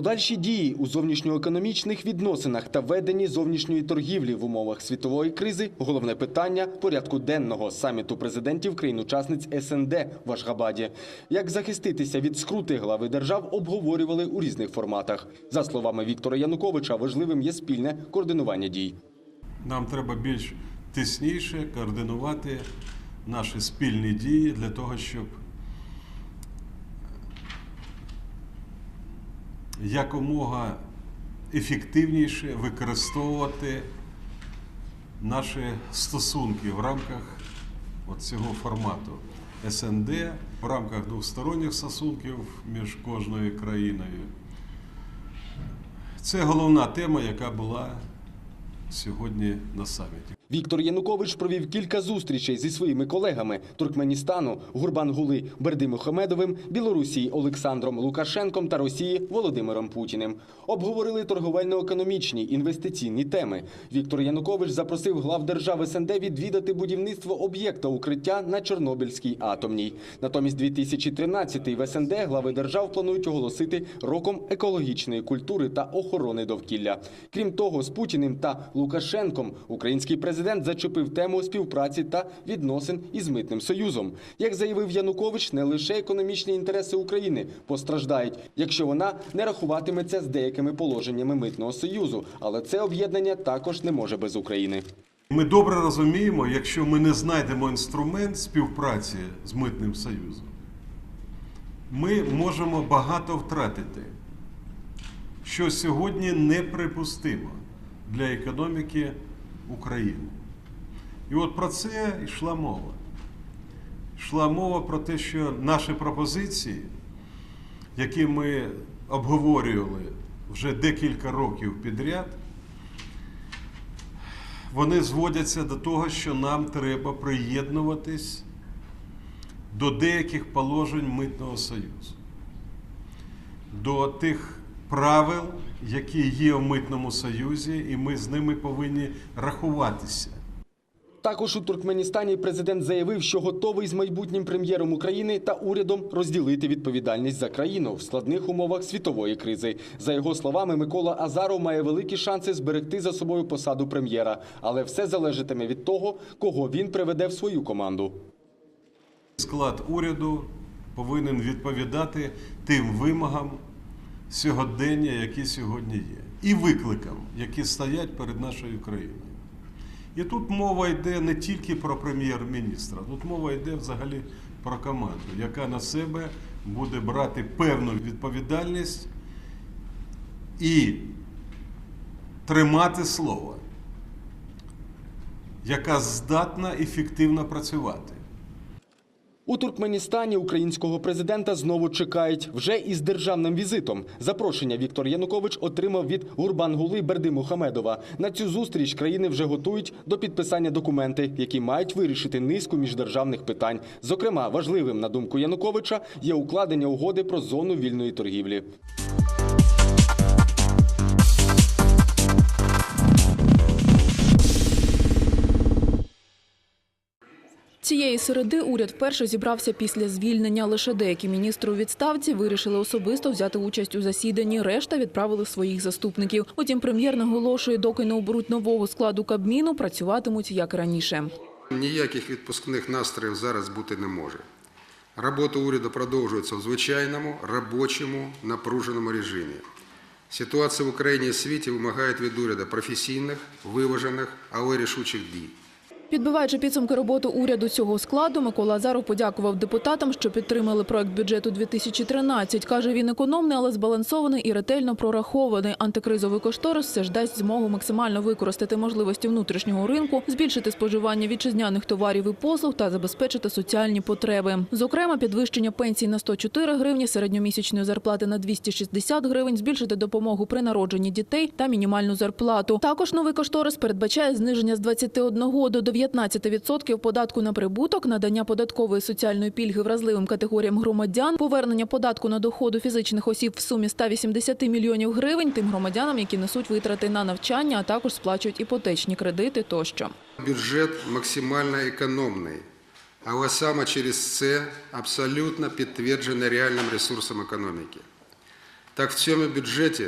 Подальші дії у зовнішньоекономічних відносинах та веденні зовнішньої торгівлі в умовах світової кризи – головне питання порядку денного саміту президентів країн-учасниць СНД в Ашгабаді. Як захиститися від скрути глави держав обговорювали у різних форматах. За словами Віктора Януковича, важливим є спільне координування дій. Нам треба більш тисніше координувати наші спільні дії для того, щоб якомога ефективніше використовувати наші стосунки в рамках цього формату СНД, в рамках двосторонніх стосунків між кожною країною. Це головна тема, яка була сьогодні на саміті. Віктор Янукович провів кілька зустрічей зі своїми колегами Туркменістану Гурбангули Бердим Мухамедовим, Білорусії Олександром Лукашенком та Росії Володимиром Путіним. Обговорили торговельно-економічні інвестиційні теми. Віктор Янукович запросив глав держави СНД відвідати будівництво об'єкта укриття на Чорнобильській атомній. Натомість 2013 в СНД глави держав планують оголосити роком екологічної культури та охорони довкілля. Крім того, з Путіним та Лукашенком український президент зачепив тему співпраці та відносин із митним союзом. Як заявив Янукович, не лише економічні інтереси України постраждають, якщо вона не рахуватиметься з деякими положеннями митного союзу, але це об'єднання також не може без України. Ми добре розуміємо, якщо ми не знайдемо інструмент співпраці з митним союзом, ми можемо багато втратити, що сьогодні неприпустимо для економіки України. І от про це йшла мова. Йшла мова про те, що наші пропозиції, які ми обговорювали вже декілька років підряд, вони зводяться до того, що нам треба приєднуватись до деяких положень Митного Союзу, до тих правил, які є в Митному Союзі, і ми з ними повинні рахуватися. Також у Туркменістані президент заявив, що готовий з майбутнім прем'єром України та урядом розділити відповідальність за країну в складних умовах світової кризи. За його словами, Микола Азаров має великі шанси зберегти за собою посаду прем'єра, але все залежатиме від того, кого він приведе в свою команду. Склад уряду повинен відповідати тим вимогам сьогодення, які сьогодні є, і викликам, які стоять перед нашою країною. І тут мова йде не тільки про прем'єр-міністра, тут мова йде взагалі про команду, яка на себе буде брати певну відповідальність і тримати слово, яка здатна ефективно працювати. У Туркменістані українського президента знову чекають вже із державним візитом. Запрошення Віктор Янукович отримав від Гурбангули Берди Мухамедова. На цю зустріч країни вже готують до підписання документи, які мають вирішити низку міждержавних питань. Зокрема, важливим на думку Януковича є укладення угоди про зону вільної торгівлі. Цієї середи уряд вперше зібрався після звільнення. Лише деякі міністри у відставці вирішили особисто взяти участь у засіданні. Решта відправили своїх заступників. Утім, прем'єр наголошує, доки не оберуть нового складу кабміну, працюватимуть як раніше. Ніяких відпускних настроїв зараз бути не може. Робота уряду продовжується в звичайному, робочому, напруженому режимі. Ситуація в Україні і світі вимагає від уряду професійних, виважених, але рішучих дій. Підбиваючи підсумки роботи уряду цього складу, Микола Азаров подякував депутатам, що підтримали проект бюджету 2013. Каже, він економний, але збалансований і ретельно прорахований. Антикризовий кошторис все ж дасть змогу максимально використати можливості внутрішнього ринку, збільшити споживання вітчизняних товарів і послуг та забезпечити соціальні потреби. Зокрема, підвищення пенсій на 104 гривні, середньомісячної зарплати на 260 гривень, збільшити допомогу при народженні дітей та мінімальну зарплату. Також новий кошторис передбачає зниження з 21 до 19% податку на прибуток, надання податкової соціальної пільги вразливим категоріям громадян, повернення податку на доходу фізичних осіб в сумі 180 мільйонів гривень тим громадянам, які несуть витрати на навчання, а також сплачують іпотечні кредити тощо. Бюджет максимально економний, але саме через це абсолютно підтверджений реальним ресурсом економіки. так в цьому бюджеті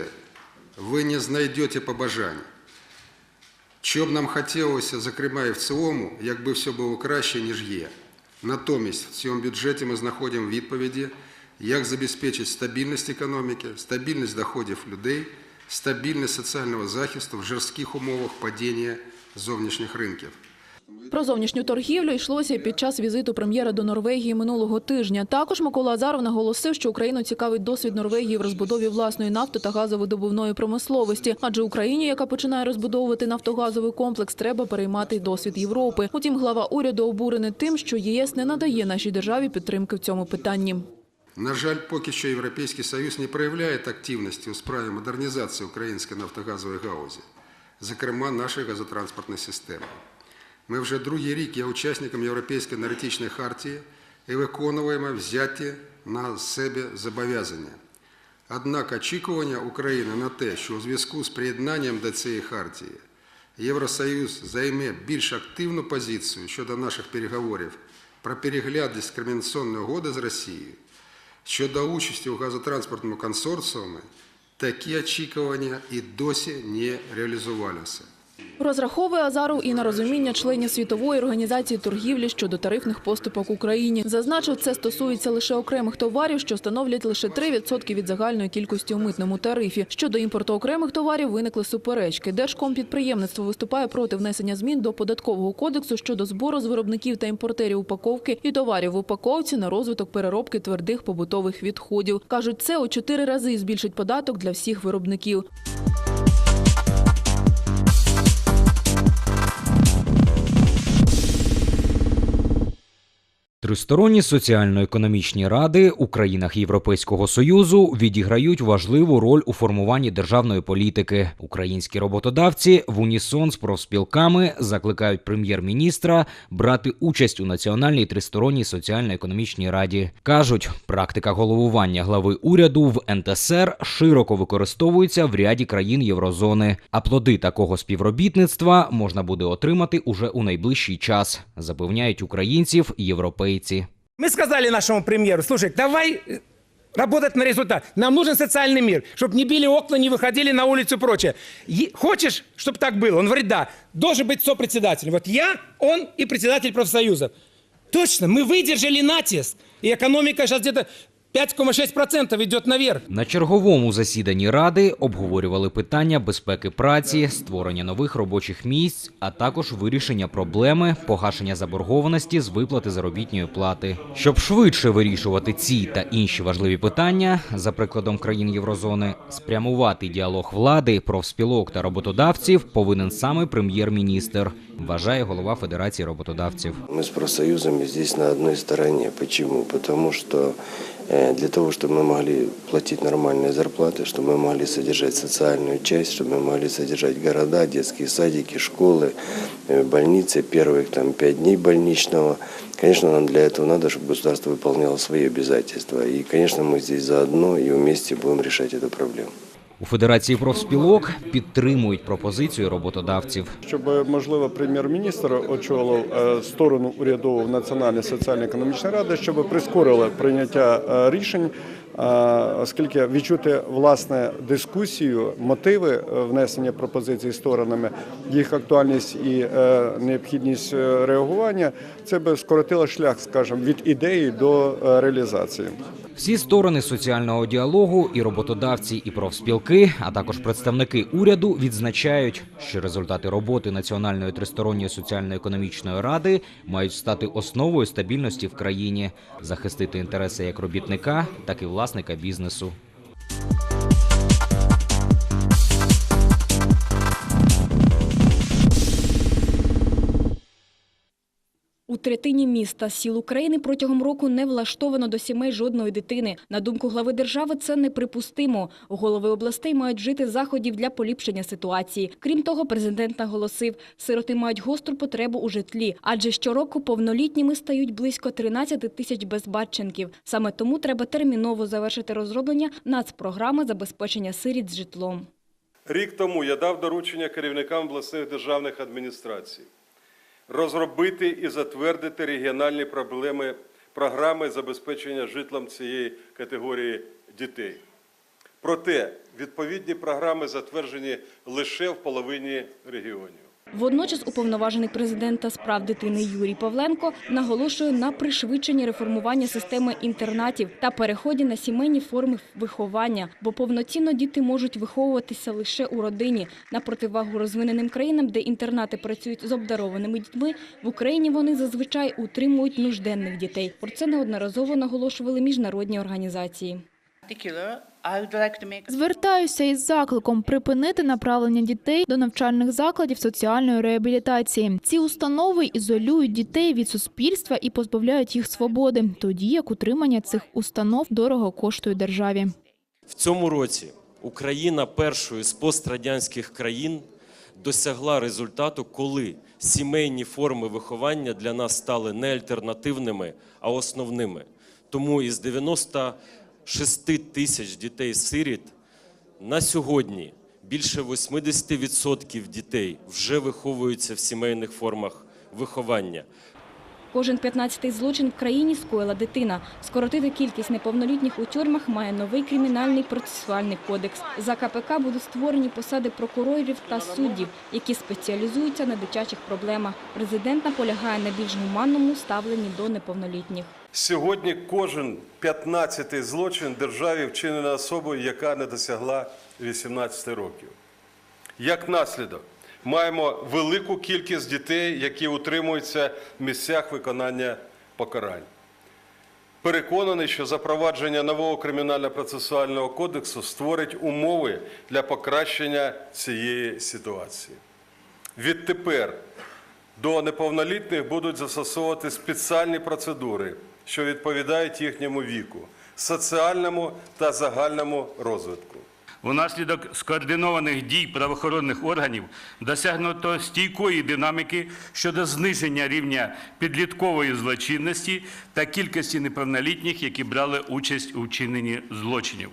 ви не знайдете побажань. Що б нам хотілося, зокрема і в цілому, якби все було краще, ніж є. Натомість в цьому бюджеті ми знаходимо відповіді, як забезпечити стабільність економіки, стабільність доходів людей, стабільність соціального захисту в жорстких умовах падіння зовнішніх ринків. Про зовнішню торгівлю йшлося під час візиту прем'єра до Норвегії минулого тижня. Також Микола Азаров наголосив, що Україну цікавить досвід Норвегії в розбудові власної нафти та газовидобувної промисловості. Адже Україні, яка починає розбудовувати нафтогазовий комплекс, треба переймати досвід Європи. Утім, глава уряду обурений тим, що ЄС не надає нашій державі підтримки в цьому питанні. На жаль, поки що Європейський Союз не проявляє активності у справі модернізації української нафтогазової галузі, зокрема нашої газотранспортної системи. Ми вже другий рік є учасником Європейської енергетичної хартії і виконуємо взяті на себе зобов'язання. Однак очікування України на те, що у зв'язку з приєднанням до цієї хартії Євросоюз займе більш активну позицію щодо наших переговорів про перегляд дискримінаційної угоди з Росією, щодо участі у газотранспортному консорціумі, такі очікування і досі не реалізувалися. Розраховує Азаров і на розуміння членів світової організації торгівлі щодо тарифних поступок Україні. Зазначив, це стосується лише окремих товарів, що становлять лише 3% від загальної кількості у митному тарифі. Щодо імпорту окремих товарів виникли суперечки. Держкомпідприємництво виступає проти внесення змін до податкового кодексу щодо збору з виробників та імпортерів упаковки і товарів в упаковці на розвиток переробки твердих побутових відходів. кажуть, це у чотири рази збільшить податок для всіх виробників. Тристоронні соціально-економічні ради у країнах Європейського союзу відіграють важливу роль у формуванні державної політики. Українські роботодавці в унісон з профспілками закликають прем'єр-міністра брати участь у національній тристоронній соціально-економічній раді. кажуть, практика головування глави уряду в НТСР широко використовується в ряді країн Єврозони. А плоди такого співробітництва можна буде отримати уже у найближчий час, запевняють українців європейці. Мы сказали нашему премьеру, слушай, давай э, работать на результат. Нам нужен социальный мир, чтобы не били окна, не выходили на улицу и прочее. Е- Хочешь, чтобы так было? Он говорит, да. Должен быть сопредседатель. Вот я, он и председатель профсоюзов. Точно, мы выдержали натиск. И экономика сейчас где-то 5,6% идет наверх. На черговому засіданні ради обговорювали питання безпеки праці, створення нових робочих місць, а також вирішення проблеми погашення заборгованості з виплати заробітної плати. Щоб швидше вирішувати ці та інші важливі питання, за прикладом країн Єврозони, спрямувати діалог влади, профспілок та роботодавців повинен саме прем'єр-міністр, вважає голова Федерації роботодавців. Мы с профсоюзами здесь на одной стороне. Почему? Потому что э, для того, чтобы мы могли платить нормальные зарплаты, чтобы мы могли содержать социальную часть, чтобы мы могли содержать города, детские садики, школы, э, больницы, первых там пять дней больничного. Конечно, нам для этого надо, чтобы государство выполняло свои обязательства. И, конечно, мы здесь заодно и вместе будем решать эту проблему. У Федерації профспілок підтримують пропозицію роботодавців. щоб можливо прем'єр-міністр очолив е, сторону урядову в Національній соціально-економічній раді, щоб прискорили прийняття е, рішень, е, оскільки відчути власне дискусію, мотиви внесення пропозицій сторонами, їх актуальність і необхідність реагування, це би скоротило шлях, скажімо, від ідеї до реалізації. Всі сторони соціального діалогу, і роботодавці, і профспілки, а також представники уряду відзначають, що результати роботи Національної тристоронньої соціально-економічної ради мають стати основою стабільності в країні, захистити інтереси як робітника, так і власника бізнесу. Третині міста сіл України протягом року не влаштовано до сімей жодної дитини. На думку глави держави, це неприпустимо. Голови областей мають жити заходів для поліпшення ситуації. Крім того, президент наголосив, сироти мають гостру потребу у житлі, адже щороку повнолітніми стають близько 13 тисяч безбатченків. Саме тому треба терміново завершити розроблення нацпрограми забезпечення сиріт з житлом. Рік тому я дав доручення керівникам обласних державних адміністрацій розробити і затвердити регіональні проблеми, програми забезпечення житлом цієї категорії дітей. Проте відповідні програми затверджені лише в половині регіонів. Водночас уповноважений президента з прав дитини Юрій Павленко наголошує на пришвидшенні реформування системи інтернатів та переході на сімейні форми виховання, бо повноцінно діти можуть виховуватися лише у родині. На противагу розвиненим країнам, де інтернати працюють з обдарованими дітьми, в Україні вони зазвичай утримують нужденних дітей. Про це неодноразово наголошували міжнародні організації. Звертаюся із закликом припинити направлення дітей до навчальних закладів соціальної реабілітації. Ці установи ізолюють дітей від суспільства і позбавляють їх свободи, тоді як утримання цих установ дорого коштує державі. В цьому році Україна першою з пострадянських країн досягла результату, коли сімейні форми виховання для нас стали не альтернативними, а основними. Тому із 96 тисяч дітей-сиріт на сьогодні більше 80% дітей вже виховуються в сімейних формах виховання. Кожен 15-й злочин в країні скоїла дитина. Скоротити кількість неповнолітніх у тюрмах має новий кримінальний процесуальний кодекс. За КПК будуть створені посади прокурорів та суддів, які спеціалізуються на дитячих проблемах. Президент наполягає на більш гуманному ставленні до неповнолітніх. Сьогодні кожен 15-й злочин державі вчинена особою, яка не досягла 18 років. Як наслідок, маємо велику кількість дітей, які утримуються в місцях виконання покарань. Переконаний, що запровадження нового кримінально-процесуального кодексу створить умови для покращення цієї ситуації. Відтепер до неповнолітніх будуть застосовувати спеціальні процедури, що відповідають їхньому віку, соціальному та загальному розвитку. Унаслідок скоординованих дій правоохоронних органів досягнуто стійкої динаміки щодо зниження рівня підліткової злочинності та кількості неповнолітніх, які брали участь у вчиненні злочинів.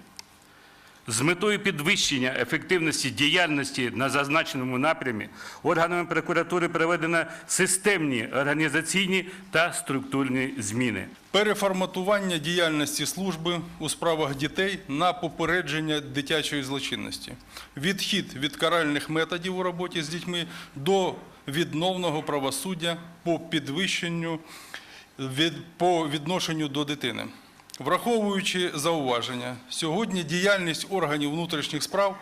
З метою підвищення ефективності діяльності на зазначеному напрямі органами прокуратури проведено системні організаційні та структурні зміни. Переформатування діяльності служби у справах дітей на попередження дитячої злочинності. Відхід від каральних методів у роботі з дітьми до відновного правосуддя по підвищенню по відношенню до дитини. Враховуючи зауваження, сьогодні діяльність органів внутрішніх справ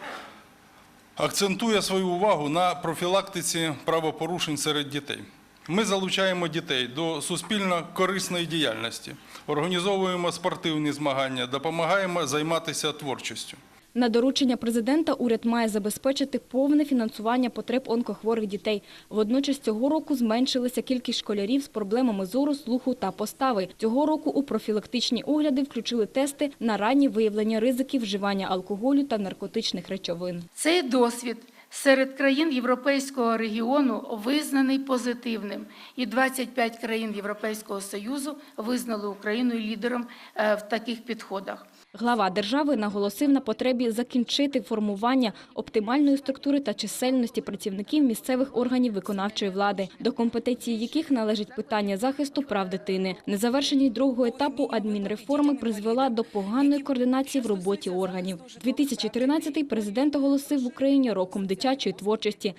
акцентує свою увагу на профілактиці правопорушень серед дітей. Ми залучаємо дітей до суспільно корисної діяльності, організовуємо спортивні змагання, допомагаємо займатися творчістю. На доручення президента уряд має забезпечити повне фінансування потреб онкохворих дітей. Водночас цього року зменшилася кількість школярів з проблемами зору, слуху та постави. Цього року у профілактичні огляди включили тести на раннє виявлення ризиків вживання алкоголю та наркотичних речовин. Цей досвід серед країн Європейського регіону визнаний позитивним, і 25 країн Європейського Союзу визнали Україну лідером е, в таких підходах. Глава держави наголосив на потребі закінчити формування оптимальної структури та чисельності працівників місцевих органів виконавчої влади, до компетенції яких належить питання захисту прав дитини. Незавершеність другого етапу адмінреформи призвела до поганої координації в роботі органів. 2013-й президент оголосив в Україні роком дитячої творчості.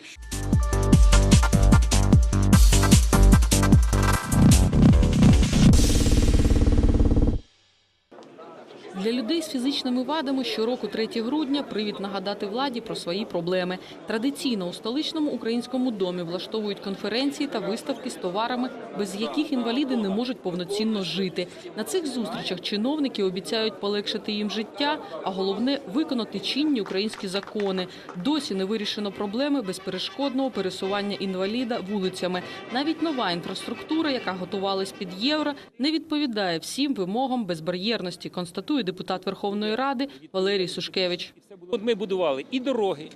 Для людей з фізичними вадами щороку 3 грудня привід нагадати владі про свої проблеми. Традиційно у столичному українському домі влаштовують конференції та виставки з товарами, без яких інваліди не можуть повноцінно жити. На цих зустрічах чиновники обіцяють полегшити їм життя, а головне виконати чинні українські закони. Досі не вирішено проблеми безперешкодного пересування інваліда вулицями. Навіть нова інфраструктура, яка готувалась під євро, не відповідає всім вимогам безбар'єрності, констатує депутат Верховної Ради Валерій Сушкевич. От ми будували і дороги,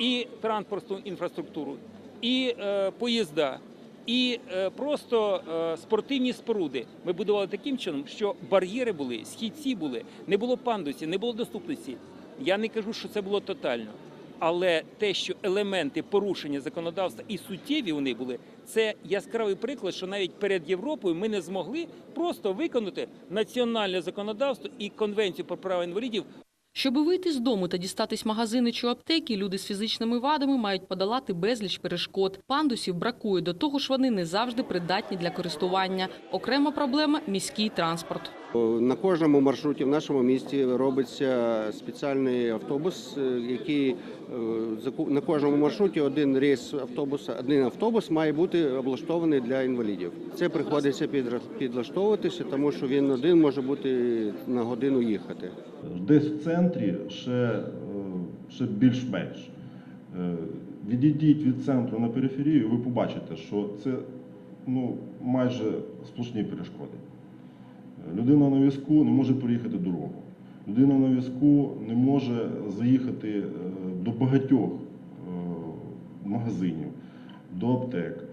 і транспортну інфраструктуру, і е, поїзда, і е, просто е, спортивні споруди. Ми будували таким чином, що бар'єри були, східці були, не було пандусів, не було доступності. Я не кажу, що це було тотально. Але те, що елементи порушення законодавства і суттєві вони були, це яскравий приклад, що навіть перед Європою ми не змогли просто виконати національне законодавство і конвенцію про права інвалідів Щоби вийти з дому та дістатись магазини чи аптеки, люди з фізичними вадами мають подолати безліч перешкод. Пандусів бракує, до того ж вони не завжди придатні для користування. Окрема проблема – міський транспорт. На кожному маршруті в нашому місті робиться спеціальний автобус, е, який е, на кожному маршруті один рейс автобуса, один автобус має бути облаштований для інвалідів. Це приходиться підлаштовуватися, тому що він один може бути на годину їхати. Десь в центрі ще, е, ще більш-менш. Відійдіть від центру на периферію, ви побачите, що це ну, майже сплошні перешкоди. Людина на візку не може переїхати дорогу. Людина на візку не може заїхати е, до багатьох е, магазинів, до аптек.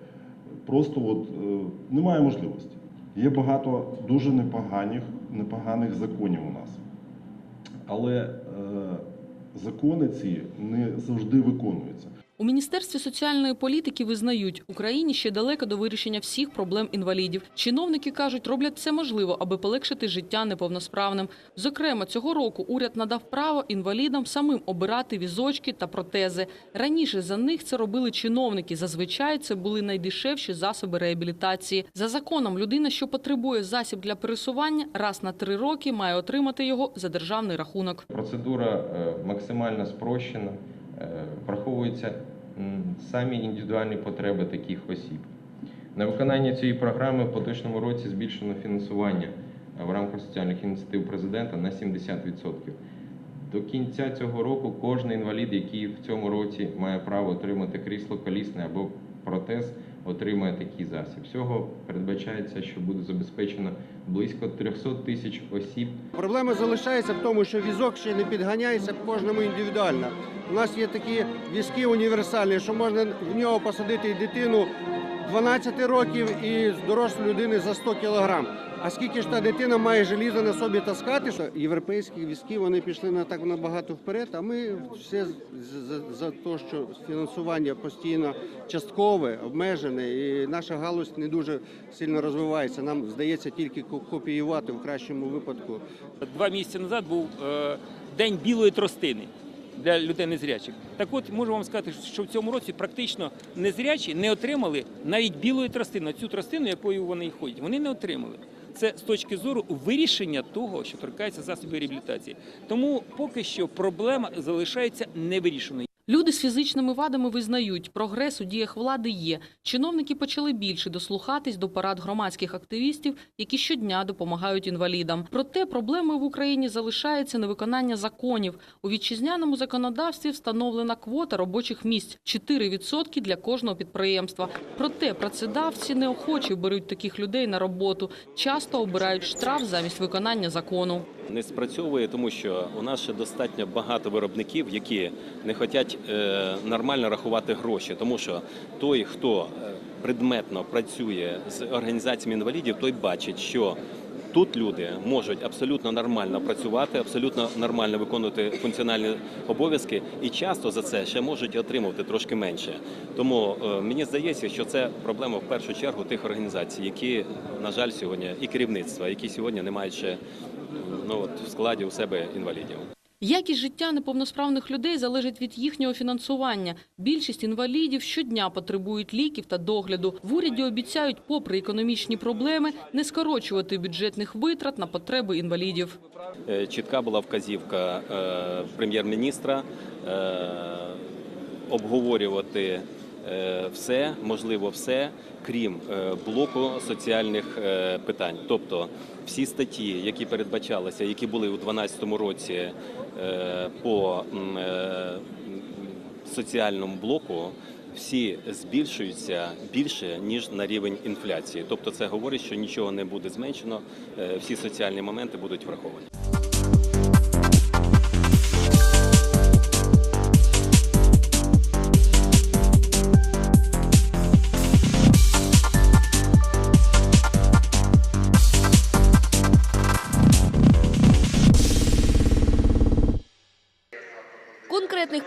Просто от, е, немає можливості. Є багато дуже непоганих, непоганих законів у нас. Але закони ці не завжди виконуються. У Міністерстві соціальної політики визнають, Україні ще далеко до вирішення всіх проблем інвалідів. Чиновники кажуть, роблять все можливо, аби полегшити життя неповносправним. Зокрема, цього року уряд надав право інвалідам самим обирати візочки та протези. Раніше за них це робили чиновники. Зазвичай це були найдешевші засоби реабілітації. За законом, людина, що потребує засіб для пересування, раз на три роки має отримати його за державний рахунок. Процедура е, максимально спрощена, враховуються самі індивідуальні потреби таких осіб. На виконання цієї програми в поточному році збільшено фінансування е, в рамках соціальних ініціатив президента на 70%. До кінця цього року кожен інвалід, який в цьому році має право отримати крісло колісне або протез, отримає такий засіб. Всього передбачається, що буде забезпечено близько 300 тисяч осіб Проблема залишається в тому, що візок ще не підганяється кожному індивідуально. У нас є такі візки універсальні, що можна в нього посадити і дитину 12 років і дорослу людини за 100 кілограм. А скільки ж та дитина має желізо на собі таскати, що європейські візки вони пішли на так набагато вперед. А ми все за, за те, що фінансування постійно часткове, обмежене, і наша галузь не дуже сильно розвивається. Нам здається тільки ко- копіювати в кращому випадку Два місяці назад був е, день білої тростини для людей незрячих. Так от можу вам сказати, що в цьому році практично незрячі не отримали навіть білої тростини, цю тростину, якою вони ходять. Вони не отримали. Це з точки зору вирішення того, що торкається засобів реабілітації. Тому поки що проблема залишається невирішеною. Люди з фізичними вадами визнають, прогрес у діях влади є. Чиновники почали більше дослухатись до порад громадських активістів, які щодня допомагають інвалідам. Проте проблемою в Україні залишається невиконання законів. У вітчизняному законодавстві встановлена квота робочих місць – 4% для кожного підприємства. Проте працедавці неохоче беруть таких людей на роботу, часто обирають штраф замість виконання закону. Не спрацьовує, тому що у нас ще достатньо багато виробників, які не хочуть е, нормально рахувати гроші, тому що той, хто е, предметно працює з організаціями інвалідів, той бачить, що Тут люди можуть абсолютно нормально працювати, абсолютно нормально виконувати функціональні обов'язки, і часто за це ще можуть отримувати трошки менше. Тому е, мені здається, що це проблема в першу чергу тих організацій, які, на жаль, сьогодні і керівництва, які сьогодні не мають ще ну, от, в складі у себе інвалідів. Якість життя неповносправних людей залежить від їхнього фінансування. Більшість інвалідів щодня потребують ліків та догляду. В уряді обіцяють, попри економічні проблеми, не скорочувати бюджетних витрат на потреби інвалідів. Е, Чітка була вказівка е, прем'єр-міністра е, обговорювати все, можливо, все, крім е, блоку соціальних е, питань. Тобто всі статті, які передбачалися, які були у 2012 році е, по е, соціальному блоку. Всі збільшуються більше ніж на рівень інфляції. Тобто, це говорить, що нічого не буде зменшено. е, Всі соціальні моменти будуть враховані.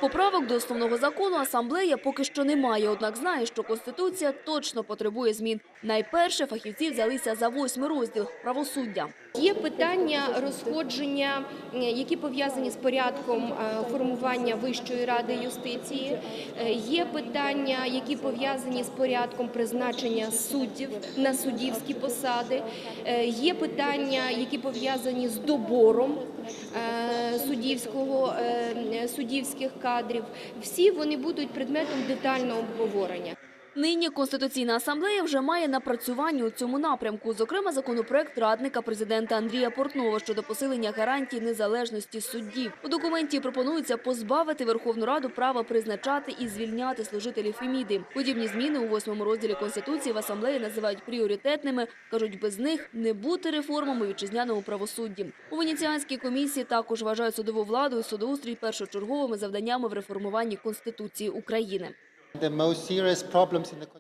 Конкретних поправок до основного закону асамблея поки що немає, однак знає, що Конституція точно потребує змін. Найперше фахівці взялися за восьмий розділ – правосуддя. Є питання розходження, які пов'язані з порядком е, формування Вищої ради юстиції. Е, Є питання, які пов'язані з порядком призначення суддів на суддівські посади. Е, Є питання, які пов'язані з добором суддівського е, суддівських кадрів. Всі вони будуть предметом детального обговорення. Нині Конституційна асамблея вже має напрацювання у цьому напрямку, зокрема законопроект радника президента Андрія Портнова щодо посилення гарантій незалежності суддів. У документі пропонується позбавити Верховну Раду права призначати і звільняти служителів Феміди. Подібні зміни у восьмому розділі Конституції в асамблеї називають пріоритетними. кажуть, без них не бути реформами вітчизняному правосудді. У Венеціанській комісії також вважають судову владу і судоустрій першочерговими завданнями в реформуванні Конституції України.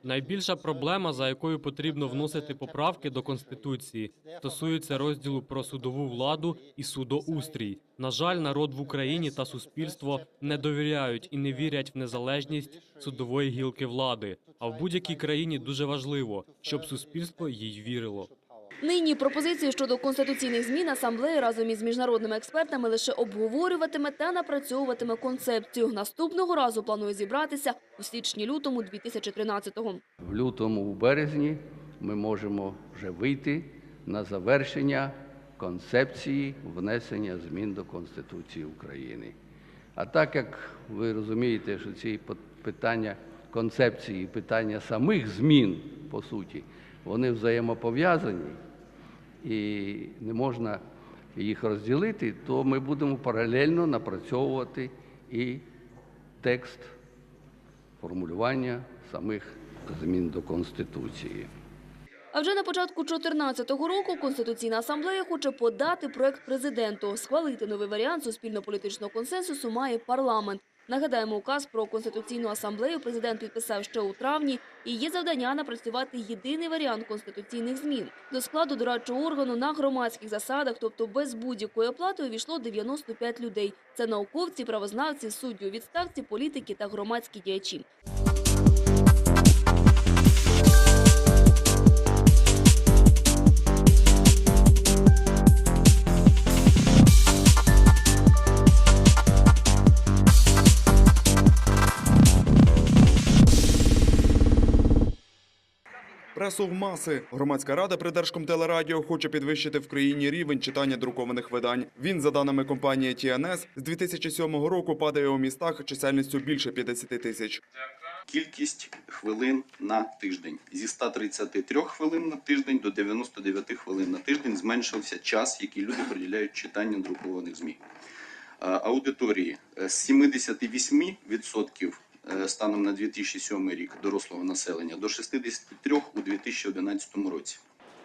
Найбільша проблема, за якою потрібно вносити поправки до конституції, стосується розділу про судову владу і судоустрій. На жаль, народ в Україні та суспільство не довіряють і не вірять в незалежність судової гілки влади. А в будь-якій країні дуже важливо, щоб суспільство їй вірило. Нині пропозиції щодо конституційних змін асамблея разом із міжнародними експертами лише обговорюватиме та напрацьовуватиме концепцію. Наступного разу планує зібратися у січні-лютому 2013-го. В лютому, у березні ми можемо вже вийти на завершення концепції внесення змін до Конституції України. А так як ви розумієте, що ці питання концепції, питання самих змін, по суті, вони взаємопов'язані і не можна їх розділити, то ми будемо паралельно напрацьовувати і текст формулювання самих змін до Конституції. А вже на початку 2014 року Конституційна асамблея хоче подати проект президенту. Схвалити новий варіант суспільно-політичного консенсусу має парламент. Нагадаємо, указ про Конституційну асамблею президент підписав ще у травні. І є завдання напрацювати єдиний варіант конституційних змін. До складу дорадчого органу на громадських засадах, тобто без будь-якої оплати, увійшло 95 людей. Це науковці, правознавці, судді у відставці, політики та громадські діячі. Пресу в маси. Громадська рада при Держкомтелерадіо хоче підвищити в країні рівень читання друкованих видань. Він, за даними компанії TNS, з 2007 року падає у містах чисельністю більше 50 тисяч. Кількість хвилин на тиждень зі 133 хвилин на тиждень до 99 хвилин на тиждень зменшився час, який люди приділяють читанню друкованих змі. Аудиторії з 78% е, станом на 2007 рік дорослого населення до 63% у 2011 році.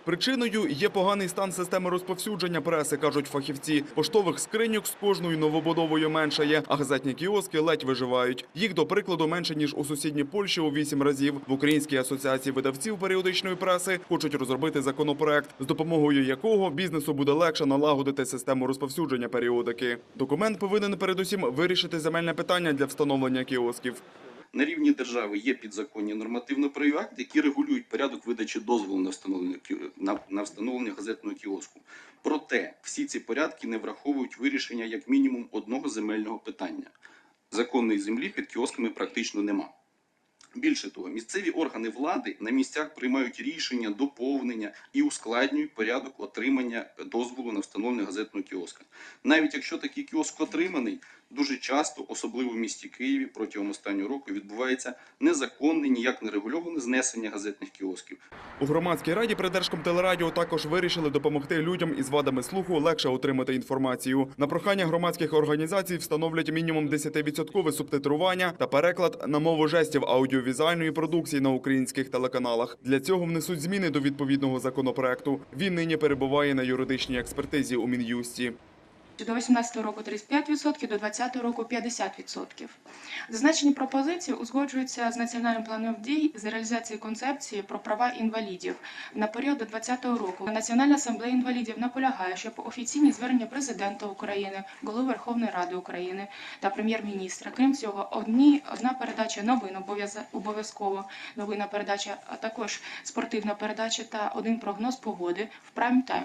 Причиною є поганий стан системи розповсюдження преси, кажуть фахівці. Поштових скриньок з кожною новобудовою меншає, а газетні кіоски ледь виживають. Їх, до прикладу, менше ніж у сусідній Польщі у вісім разів. В Українській асоціації видавців періодичної преси хочуть розробити законопроект, з допомогою якого бізнесу буде легше налагодити систему розповсюдження періодики. Документ повинен передусім вирішити земельне питання для встановлення кіосків. На рівні держави є підзаконні нормативно-правові акти, які регулюють порядок видачі дозволу на встановлення на, встановлення газетного кіоску. Проте всі ці порядки не враховують вирішення як мінімум одного земельного питання. Законної землі під кіосками практично нема. Більше того, місцеві органи влади на місцях приймають рішення, доповнення і ускладнюють порядок отримання дозволу на встановлення газетного кіоска. Навіть якщо такий кіоск отриманий, дуже часто, особливо в місті Києві, протягом останнього року відбувається незаконне, ніяк не регульоване знесення газетних кіосків. У громадській раді при Держкомтелерадіо також вирішили допомогти людям із вадами слуху легше отримати інформацію. На прохання громадських організацій встановлять мінімум 10% субтитрування та переклад на мову жестів аудіовізуальної продукції на українських телеканалах. Для цього внесуть зміни до відповідного законопроекту. Він нині перебуває на юридичній експертизі у Мін'юсті. До 2018 року 35%, до 2020 року 50%. Зазначені пропозиції узгоджуються з національним планом дій з реалізації концепції про права інвалідів на період до 2020 року. Національна асамблея інвалідів наполягає, щоб офіційні звернення президента України, голови Верховної Ради України та прем'єр-міністра. Крім цього, одні одна передача новин обов'яз- обов'язково новина передача, а також спортивна передача та один прогноз погоди в прайм тайм.